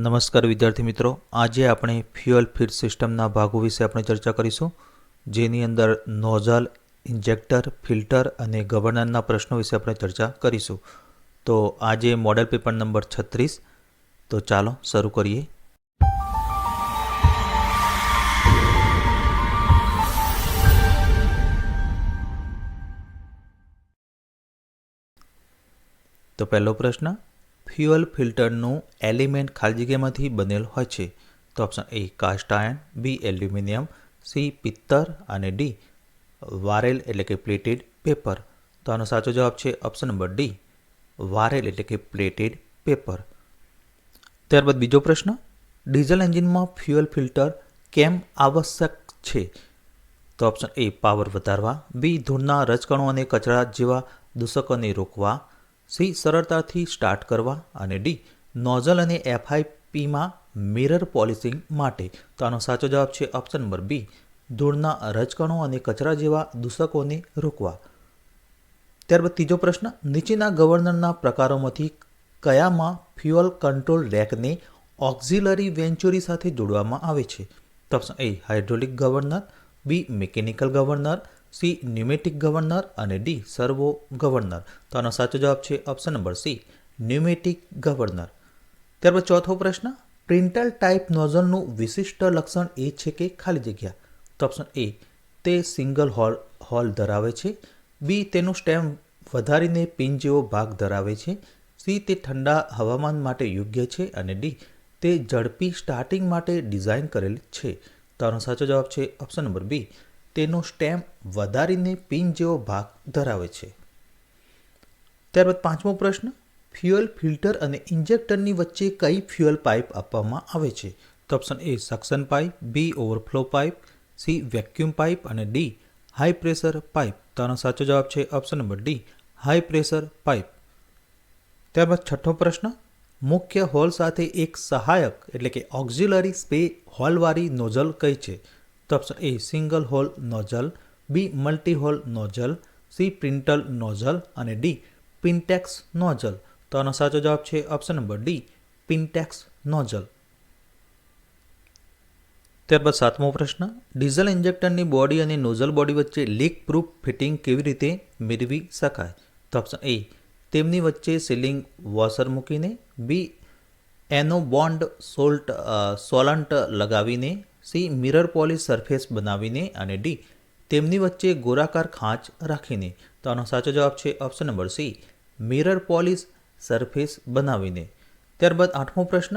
નમસ્કાર વિદ્યાર્થી મિત્રો. આજે આપણે ફ્યુઅલ ફીડ સિસ્ટમના ભાગો વિશે આપણે ચર્ચા કરીશું. જેની અંદર નોઝલ, ઇન્જેક્ટર, ફિલ્ટર અને ગવર્નરના પ્રશ્નો વિશે આપણે ચર્ચા કરીશું. તો આજે મોડેલ પેપર નંબર છત્રીસ. તો ચાલો શરૂ કરીએ. તો પહેલો પ્રશ્ન ફ્યુઅલ ફિલ્ટરનું એલિમેન્ટ ખાલી જગ્યામાંથી બનેલ હોય છે. તો option A cast iron B aluminium C પિત્તર. અને ડી વારેલ એટલે કે પ્લેટેડ પેપર તો આનો સાચો જવાબ છે ઓપ્શન નંબર ડી વારેલ એટલે કે પ્લેટેડ પેપર ત્યારબાદ બીજો પ્રશ્ન, ડીઝલ એન્જિનમાં ફ્યુઅલ ફિલ્ટર કેમ આવશ્યક છે? તો ઓપ્શન એ પાવર વધારવા. બી ધૂળના રજકણો અને કચરા જેવા દૂષકોને રોકવા. સી, સરળતાથી સ્ટાર્ટ કરવા અને ડી, નોઝલ અને એફઆઈપીમાં મિરર પોલિસિંગ માટે. તો આનો સાચો જવાબ છે ઓપ્શન નંબર બી, ધૂળના રજકણો અને કચરા જેવા દૂષકોને રોકવા. ત્યારબાદ ત્રીજો પ્રશ્ન, નીચેના ગવર્નરના પ્રકારોમાંથી કયામાં ફ્યુઅલ કંટ્રોલ રેકને ઓક્ઝિલરી વેન્ચુરી સાથે જોડવામાં આવે છે? Option A, hydraulic governor, B, mechanical governor C, pneumatic governor અને ડી, સર્વો ગવર્નર. તો આનો સાચો જવાબ છે option number C, pneumatic governor. ત્યારબાદ ચોથો પ્રશ્ન, પ્રિન્ટલ ટાઈપ નોઝલનું વિશિષ્ટ લક્ષણ એ છે કે ખાલી જગ્યા? તો ઓપ્શન એ, તે સિંગલ હોલ હોલ ધરાવે છે. બી, તેનું સ્ટેમ વધારીને પિન જેવો ભાગ ધરાવે છે. સી, તે ઠંડા હવામાન માટે યોગ્ય છે અને ડી, તે ઝડપી સ્ટાર્ટિંગ માટે ડિઝાઇન કરેલ છે. તો આનો સાચો જવાબ છે ઓપ્શન નંબર બી તેનો સ્ટેમ વધારીને પિન જેવો ભાગ ધરાવે છે. ત્યારબાદ પાંચમો પ્રશ્ન, ફ્યુઅલ ફિલ્ટર અને ઇન્જેક્ટરની વચ્ચે કઈ ફ્યુઅલ પાઇપ આપવામાં આવે છે? તો option A suction pipe, B overflow pipe, C vacuum pipe અને ડી હાઈ પ્રેશર પાઇપ. તો આનો સાચો જવાબ છે option number D high pressure pipe. ત્યારબાદ છઠ્ઠો પ્રશ્ન, મુખ્ય હોલ સાથે એક સહાયક એટલે કે ઓક્ઝિલરી સ્પે હોલવાળી નોઝલ કઈ છે? તો option A single hole nozzle B multi hole nozzle C pintle nozzle અને ડી પિન્ટેક્સ નોઝલ તો આનો સાચો જવાબ છે option number D pintaux nozzle ત્યારબાદ સાતમો પ્રશ્ન ડીઝલ ઇન્જેક્ટરની બોડી અને નોઝલ બોડી વચ્ચે લીક પ્રૂફ ફિટિંગ કેવી રીતે મેળવી શકાય? તો ઓપ્શન એ તેમની વચ્ચે સીલિંગ વોશર મૂકીને બી એનો બોન્ડ સોલ્ટ સોલન્ટ લગાવીને સી મિરર પોલિશ સરફેસ બનાવીને અને ડી તેમની વચ્ચે ગોળાકાર ખાંચ રાખીને. તો આનો સાચો જવાબ છે option number C, mirror polish surface બનાવીને. ત્યારબાદ આઠમો પ્રશ્ન,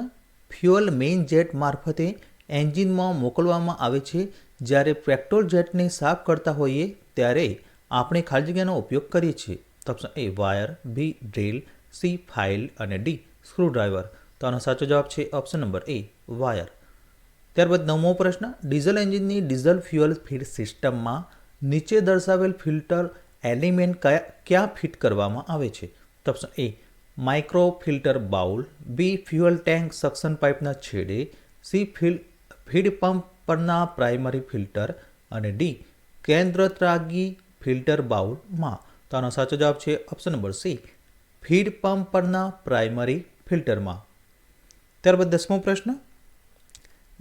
ફ્યુઅલ મેઇન જેટ મારફતે એન્જિનમાં મોકલવામાં આવે છે. જ્યારે પેટ્રોલ જેટને સાફ કરતા હોઈએ ત્યારે આપણે ખાલી જગ્યાનો ઉપયોગ કરીએ છીએ. તો option A wire B drill C file અને ડી સ્ક્રૂડ્રાઈવર તો આનો સાચો જવાબ છે ઓપ્શન નંબર એ વાયર. ત્યારબાદ નવમો પ્રશ્ન, ડીઝલ એન્જિનની ડીઝલ ફ્યુઅલ ફીડ સિસ્ટમમાં નીચે દર્શાવેલ ફિલ્ટર એલિમેન્ટ કયા, ક્યાં ફિટ કરવામાં આવે છે? તો option A, micro filter bowl, B, fuel tank suction પાઇપના છેડે, સી, ફિલ, ફીડ પંપ પરના પ્રાઇમરી ફિલ્ટર અને ડી, કેન્દ્ર ત્રાગી ફિલ્ટર બાઉલમાં. તો આનો સાચો જવાબ છે option number C, feed pump પરના પ્રાઇમરી ફિલ્ટરમાં. ત્યારબાદ દસમો પ્રશ્ન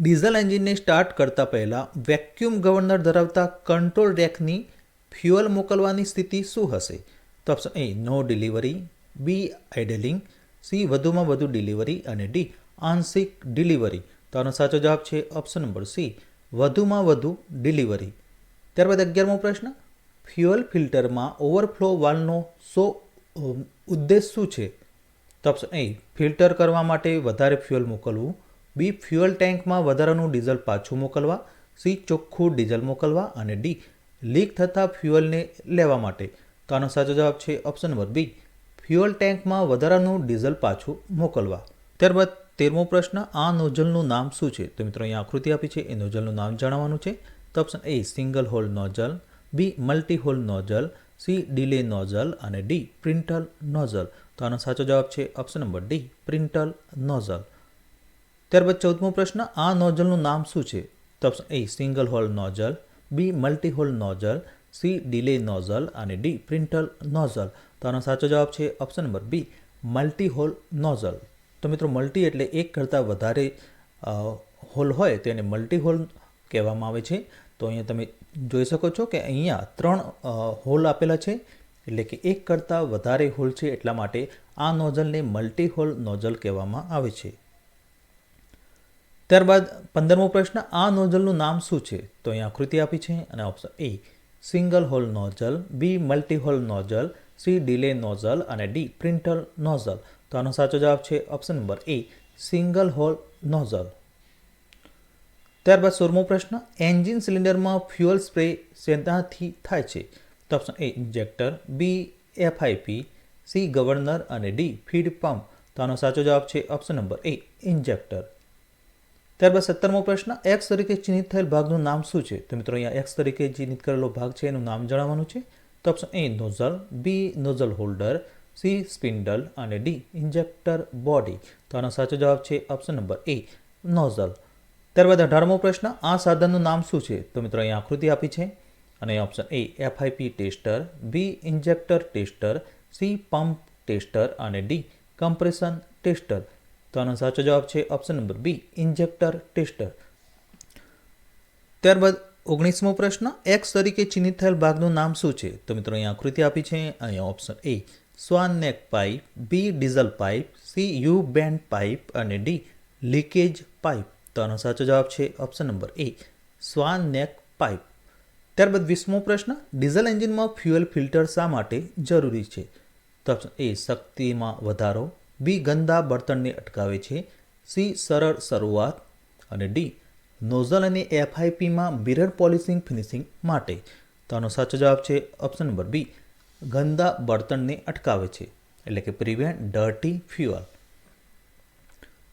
ડીઝલ એન્જિનને સ્ટાર્ટ કરતા પહેલાં વેક્યુમ ગવર્નર ધરાવતા કંટ્રોલ રેકની ફ્યુઅલ મોકલવાની સ્થિતિ શું હશે? તો option A no delivery B idling C વધુમાં વધુ ડિલિવરી અને ડી આંશિક ડિલિવરી તો આનો સાચો જવાબ છે ઓપ્શન નંબર સી વધુમાં વધુ ડિલિવરી ત્યારબાદ અગિયારમો પ્રશ્ન, ફ્યુઅલ ફિલ્ટરમાં ઓવરફ્લો વાલનો સો ઉદ્દેશ શું છે? તો ઓપ્શન એ ફિલ્ટર કરવા માટે વધારે ફ્યુઅલ મોકલવું. બી ફ્યુઅલ ટેન્કમાં વધારાનું ડીઝલ પાછું મોકલવા, સી ચોખ્ખું ડીઝલ મોકલવા અને ડી લીક થતા ફ્યુઅલને લેવા માટે. તો આનો સાચો જવાબ છે ઓપ્શન નંબર બી, ફ્યુઅલ ટેન્કમાં વધારાનું ડીઝલ પાછું મોકલવા. ત્યારબાદ તેરમો પ્રશ્ન, આ નોઝલનું નામ શું છે? તો મિત્રો અહીંયા આકૃતિ આપી છે, એ નોઝલનું નામ જાણવાનું છે. તો option A, single hole nozzle, B multi hole nozzle, C delay nozzle અને ડી પ્રિન્ટલ નોઝલ. તો આનો સાચો જવાબ છે option number D, pintle nozzle. ત્યારબાદ ચૌદમો પ્રશ્ન, આ નોઝલનું નામ શું છે? તો option A single hole nozzle B multi hole nozzle C delay nozzle અને ડી પ્રિન્ટલ નોઝલ તો આનો સાચો જવાબ છે option number B multi hole nozzle તો મિત્રો મલ્ટી એટલે એક કરતાં વધારે હોલ હોય તેને મલ્ટી હોલ કહેવામાં આવે છે. તો અહીંયા તમે જોઈ શકો છો કે અહીંયા ત્રણ હોલ આપેલા છે. એટલે કે એક કરતાં વધારે હોલ છે એટલા માટે આ નોઝલને મલ્ટી હોલ નોઝલ કહેવામાં આવે છે. ત્યારબાદ પંદરમો પ્રશ્ન, આ નોઝલનું નામ શું છે? તો અહીંયા આકૃતિ આપી છે અને option A single hole nozzle B multi hole nozzle C delay nozzle અને ડી પ્રિન્ટર નોઝલ. તો આનો સાચો જવાબ છે option number A single hole nozzle. ત્યારબાદ સોળમો પ્રશ્ન એન્જિન સિલિન્ડરમાં ફ્યુઅલ સ્પ્રે શેનાથી થાય છે? તો option A injector B FIP C governor અને ડી ફીડ પંપ તો આનો સાચો જવાબ છે ઓપ્શન નંબર એ ઇન્જેક્ટર ત્યારબાદ સત્તરમો પ્રશ્ન એક્સ તરીકે ચિહ્નિત થયેલ ભાગનું નામ શું છે? તો મિત્રો અહીંયા એક્સ તરીકે ચિહ્નિત કરેલો ભાગ છે, એનું નામ જણાવવાનું છે. તો option A nozzle B nozzle holder C spindle અને ડી ઇન્જેક્ટર બોડી તો આનો સાચો જવાબ છે ઓપ્શન નંબર એ નોઝલ ત્યારબાદ અઢારમો પ્રશ્ન, આ સાધનનું નામ શું છે? તો મિત્રો અહીંયા આકૃતિ આપી છે. અને option A FIP tester B injector tester C pump tester અને ડી કમ્પ્રેશન ટેસ્ટર તો આનો સાચો જવાબ છે option number B injector tester ત્યારબાદ ઓગણીસમો પ્રશ્ન એક્સ તરીકે ચિહ્નિત થયેલ ભાગનું નામ શું છે? તો મિત્રો અહીંયા આકૃતિ આપી છે, અહીંયા option A swan neck pipe B diesel pipe C U bend pipe અને ડી લીકેજ પાઇપ તો આનો સાચો જવાબ છે ઓપ્શન નંબર એ સ્વાન નેક પાઇપ ત્યારબાદ વીસમો પ્રશ્ન ડીઝલ એન્જિનમાં ફ્યુઅલ ફિલ્ટર શા માટે જરૂરી છે? તો એ શક્તિમાં વધારો. બી ગંદા બળતણને અટકાવે છે, સી સરળ શરૂઆત અને ડી નોઝલ અને એફઆઈપીમાં મિરર પોલિશિંગ ફિનિશિંગ માટે. તો આનો સાચો જવાબ છે ઓપ્શન નંબર બી, ગંદા બળતણને અટકાવે છે, એટલે કે પ્રિવેન્ટ ડર્ટી ફ્યુઅલ.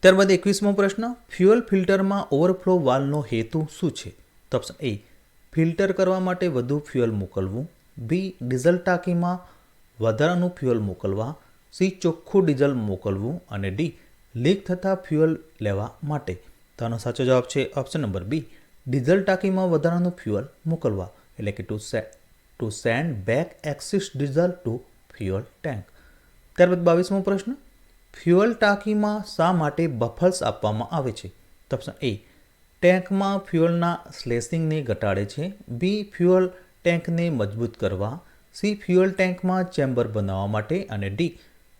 ત્યારબાદ એકવીસમો પ્રશ્ન, ફ્યુઅલ ફિલ્ટરમાં ઓવરફ્લો વાલનો હેતુ શું છે? તો ઓપ્શન એ, ફિલ્ટર કરવા માટે વધુ ફ્યુઅલ મોકલવું, બી ડીઝલ ટાંકીમાં વધારાનું ફ્યુઅલ મોકલવા સી ચોખ્ખું ડીઝલ મોકલવું અને ડી લીક થતા ફ્યુઅલ લેવા માટે. તો સાચો જવાબ છે ઓપ્શન નંબર બી, ડીઝલ ટાંકીમાં વધારાનું ફ્યુઅલ મોકલવા. એટલે કે to say, to send back excess diesel to fuel tank. ત્યારબાદ બાવીસમો પ્રશ્ન, ફ્યુઅલ ટાંકીમાં શા માટે બફલ્સ આપવામાં આવે છે? તો ઓપ્શન એ, ટેન્કમાં ફ્યુઅલના સ્લેસિંગને ઘટાડે છે. બી, ફ્યુઅલ ટેન્કને મજબૂત કરવા. સી, ફ્યુઅલ ટેન્કમાં ચેમ્બર બનાવવા માટે. અને ડી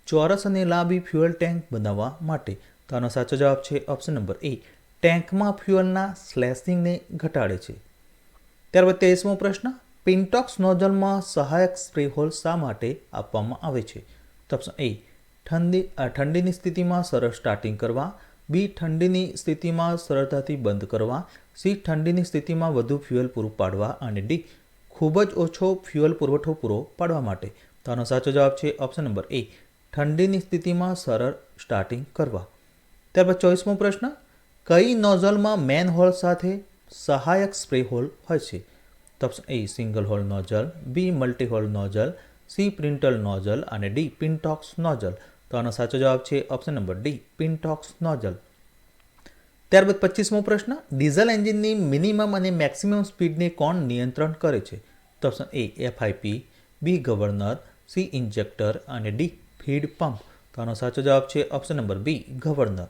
ચોરસ અને લાંબી ફ્યુઅલ ટેન્ક બનાવવા માટે. તો આનો સાચો જવાબ છે ઓપ્શન નંબર એ ટેન્કમાં ફ્યુઅલના સ્લેસિંગને ઘટાડે છે. ત્યારબાદ તેવીસમો પ્રશ્ન. પિન્ટોક્સ નોઝલમાં સહાયક સ્પ્રે હોલ શા માટે આપવામાં આવે છે? તો ઓપ્શન એ ઠંડી ઠંડીની સ્થિતિમાં સરળ સ્ટાર્ટિંગ કરવા. બી ઠંડીની સ્થિતિમાં સરળતાથી બંધ કરવા. સી ઠંડીની સ્થિતિમાં વધુ ફ્યુઅલ પૂરું પાડવા અને ડી ખૂબ જ ઓછો ફ્યુઅલ પુરવઠો પૂરો પાડવા માટે. તો આનો સાચો જવાબ છે ઓપ્શન નંબર એ ઠંડીની સ્થિતિમાં સરળ સ્ટાર્ટિંગ કરવા. ત્યારબાદ ચોવીસમો પ્રશ્ન, કઈ નોઝલમાં મેન હોલ સાથે સહાયક સ્પ્રે હોલ હોય છે? તો A single hole nozzle B multi hole nozzle C pintle nozzle અને ડી પિન્ટોક્સ નોઝલ તો આનો સાચો જવાબ છે option number D pintaux nozzle ત્યારબાદ પચીસમો પ્રશ્ન, ડીઝલ એન્જિનની મિનિમમ અને મેક્સિમમ સ્પીડને કોણ નિયંત્રણ કરે છે? તો option A FIP B governor C injector અને ડી ફીડ પંપ. તો આનો સાચો જવાબ છે ઓપ્શન નંબર બી ગવર્નર.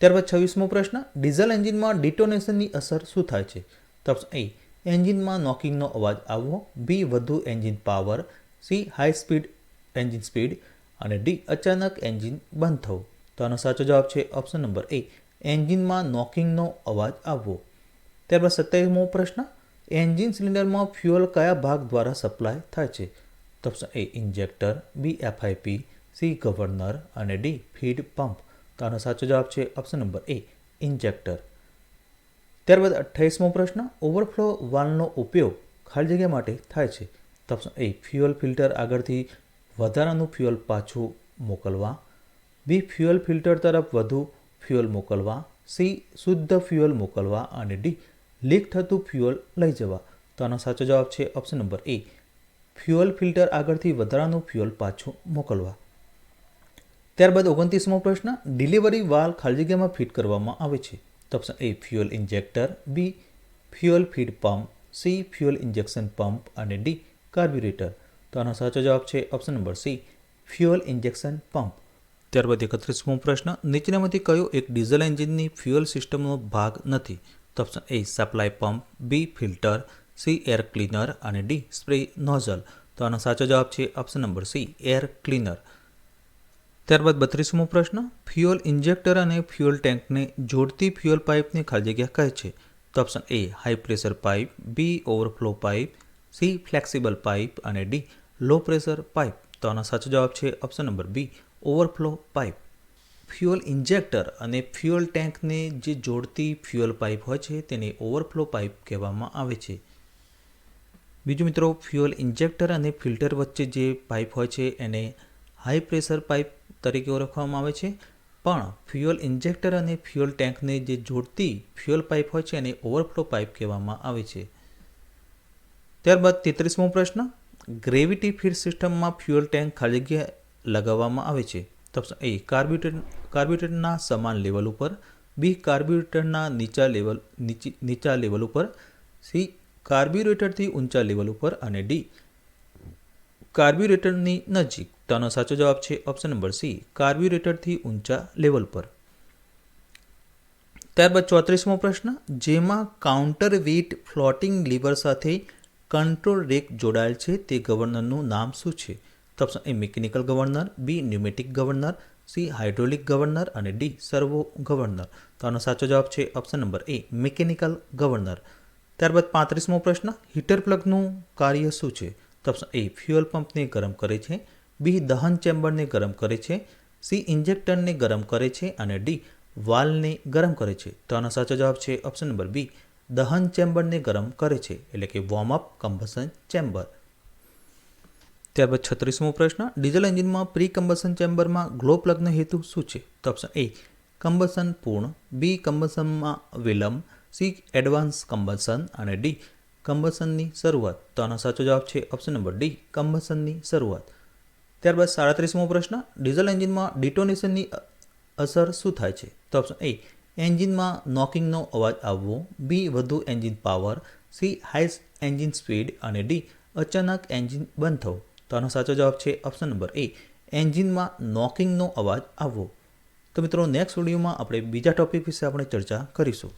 ત્યારબાદ છવ્વીસમો પ્રશ્ન, ડીઝલ એન્જિનમાં ડિટોનેશનની અસર શું થાય છે? તો એ એન્જિનમાં નોકિંગનો અવાજ આવવો. બી વધુ engine power C high speed engine speed અને ડી અચાનક એન્જિન બંધ થવું. તો આનો સાચો જવાબ છે ઓપ્શન નંબર એ એન્જિનમાં નોકિંગનો અવાજ આવવો. ત્યારબાદ સત્યાવીસમો પ્રશ્ન, એન્જિન સિલિન્ડરમાં ફ્યુઅલ કયા ભાગ દ્વારા સપ્લાય થાય છે? તો option A injector B FIP C governor અને ડી ફીડ પંપ. તો આનો સાચો જવાબ છે ઓપ્શન નંબર એ, ઇન્જેક્ટર. ત્યારબાદ અઠ્ઠાવીસમો પ્રશ્ન, ઓવરફ્લો વાલનો ઉપયોગ ખાલી જગ્યા માટે થાય છે? તો ઓપ્શન એ, ફ્યુઅલ ફિલ્ટર આગળથી વધારાનું ફ્યુઅલ પાછું મોકલવા. બી ફ્યુઅલ ફિલ્ટર તરફ વધુ ફ્યુઅલ મોકલવા. સી શુદ્ધ ફ્યુઅલ મોકલવા અને ડી લીક થતું ફ્યુઅલ લઈ જવા. તો આનો સાચો જવાબ છે option number A fuel filter આગળથી વધારાનું ફ્યુઅલ પાછું મોકલવા. ત્યારબાદ ઓગણત્રીસમો પ્રશ્ન, ડિલિવરી વાલ ખાલી જગ્યામાં ફિટ કરવામાં આવે છે. તો option A, fuel injector, B, fuel feed pump, C, fuel injection pump અને ડી, કાર્બ્યુરેટર. તો આનો સાચો જવાબ છે option number C, fuel injection pump. ત્યારબાદ એકત્રીસમો પ્રશ્ન, નીચેનામાંથી કયો એક ડીઝલ એન્જિનની ફ્યુઅલ સિસ્ટમનો ભાગ નથી? તો option A, supply pump, B, filter C air cleaner અને ડી સ્પ્રે નોઝલ. તો આનો સાચો જવાબ છે option number C, air cleaner. ત્યારબાદ બત્રીસમો પ્રશ્ન, ફ્યુઅલ ઇન્જેક્ટર અને ફ્યુઅલ ટેન્કને જોડતી ફ્યુઅલ પાઇપની ખાલી જગ્યા કહે છે? તો option A, high pressure pipe, B, overflow pipe, C, flexible pipe અને ડી, લો પ્રેશર પાઇપ. તો આનો સાચો જવાબ છે option number B, overflow pipe. Fuel injector અને ફ્યુઅલ ટેન્કને જે જોડતી ફ્યુઅલ પાઇપ હોય છે, તેને ઓવરફ્લો પાઇપ કહેવામાં આવે છે. બીજું મિત્રો ફ્યુઅલ ઇન્જેક્ટર અને ફિલ્ટર વચ્ચે જે પાઇપ હોય છે, એને હાઈ પ્રેશર પાઇપ તરીકે ઓળખવામાં આવે છે. પણ ફ્યુઅલ ઇન્જેક્ટર અને ફ્યુઅલ ટેન્કને જે જોડતી ફ્યુઅલ પાઇપ હોય છે, એને ઓવરફ્લો પાઇપ કહેવામાં આવે છે. ત્યારબાદ તેત્રીસમો પ્રશ્ન ગ્રેવિટી ફીડ સિસ્ટમમાં ફ્યુઅલ ટેન્ક ખાલી જગ્યા લગાવવામાં આવે છે. ઓપ્શન એ કાર્બ્યુટર કાર્બ્યુરેટરના સમાન લેવલ ઉપર બી કાર્બ્યુરેટરના નીચા લેવલ નીચા લેવલ ઉપર સી કાર્બ્યુરેટરથી ઊંચા લેવલ ઉપર અને ડી. કાર્બ્યુરેટરની નજીક. તો સાચો જવાબ છે ઓપ્શન નંબર સી. કાર્બ્યુરેટરથી ઊંચા લેવલ પર. ત્યારબાદ ચોત્રીસમો પ્રશ્ન. જેમાં કાઉન્ટર વેઇટ ફ્લોટિંગ લીવર સાથે કંટ્રોલ રેક જોડાયેલ છે તે ગવર્નરનું નામ શું છે? તો option A mechanical governor, B pneumatic governor, C hydraulic governor અને ડી સર્વો ગવર્નર. તો આનો સાચો જવાબ છે option number A mechanical governor. ત્યારબાદ પાંત્રીસમો પ્રશ્ન, હીટર પ્લગનું કાર્ય શું છે? તો એ ફ્યુઅલ પંપને ગરમ કરે છે, બી દહન ચેમ્બરને ગરમ કરે છે, સી ઇન્જેક્ટરને ગરમ કરે છે અને ડી વાલને ગરમ કરે છે. તો આનો સાચો જવાબ છે ઓપ્શન નંબર બી, દહન ચેમ્બરને ગરમ કરે છે, એટલે કે વોર્મઅપ કમ્બસન ચેમ્બર ત્યારબાદ છત્રીસમો પ્રશ્ન, ડીઝલ એન્જિનમાં પ્રી કમ્બસન ચેમ્બરમાં ગ્લો પ્લગનો હેતુ શું છે? તો ઓપ્શન એ કમ્બસન પૂર્ણ, બી કમ્બસનમાં વિલંબ સી, એડવાન્સ કમ્બશન અને ડી, કમ્બશનની શરૂઆત. તો આનો સાચો જવાબ છે ઓપ્શન નંબર ડી, કમ્બશનની શરૂઆત. ત્યારબાદ સાડત્રીસમો પ્રશ્ન, ડીઝલ એન્જિનમાં ડિટોનેશનની અસર શું થાય છે? તો ઓપ્શન એ, એન્જિનમાં નોકિંગનો અવાજ આવવો, બી, વધુ engine power, C high engine speed અને ડી, અચાનક એન્જિન બંધ થવું. તો આનો સાચો જવાબ છે ઓપ્શન નંબર એ, એન્જિનમાં નોકિંગનો અવાજ આવવો. તો મિત્રો, નેક્સ્ટ વિડીયોમાં આપણે બીજા ટોપિક વિશે આપણે ચર્ચા કરીશું.